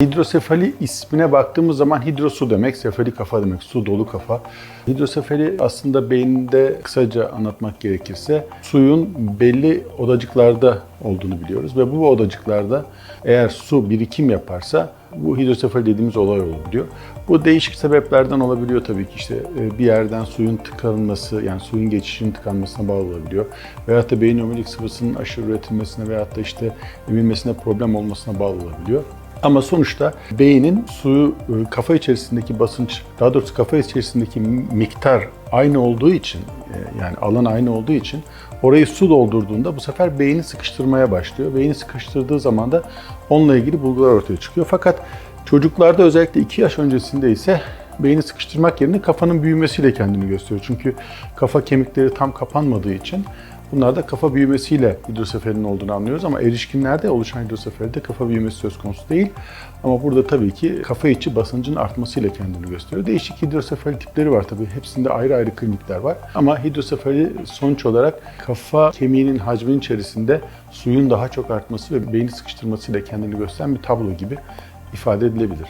Hidrosefali ismine baktığımız zaman hidro su demek, sefali kafa demek, su dolu kafa. Hidrosefali aslında beyinde kısaca anlatmak gerekirse suyun belli odacıklarda olduğunu biliyoruz ve bu odacıklarda eğer su birikim yaparsa bu hidrosefali dediğimiz olay olabiliyor. Bu değişik sebeplerden olabiliyor tabii ki işte e, bir yerden suyun tıkanması yani suyun geçişinin tıkanmasına bağlı olabiliyor. Veyahut da beyin omurilik sıvısının aşırı üretilmesine veyahut da işte emilmesine problem olmasına bağlı olabiliyor. Ama sonuçta beynin suyu e, kafa içerisindeki basınç, daha doğrusu kafa içerisindeki miktar aynı olduğu için, e, yani alan aynı olduğu için orayı su doldurduğunda bu sefer beyni sıkıştırmaya başlıyor. Beyni sıkıştırdığı zaman da onunla ilgili bulgular ortaya çıkıyor. Fakat çocuklarda özellikle 2 yaş öncesinde ise beyni sıkıştırmak yerine kafanın büyümesiyle kendini gösteriyor. Çünkü kafa kemikleri tam kapanmadığı için Bunlar da kafa büyümesiyle hidrosefalin olduğunu anlıyoruz ama erişkinlerde oluşan hidrosefalide kafa büyümesi söz konusu değil. Ama burada tabii ki kafa içi basıncın artmasıyla kendini gösteriyor. Değişik hidrosefali tipleri var tabii. Hepsinde ayrı ayrı klinikler var. Ama hidrosefali sonuç olarak kafa kemiğinin hacminin içerisinde suyun daha çok artması ve beyni sıkıştırmasıyla kendini gösteren bir tablo gibi ifade edilebilir.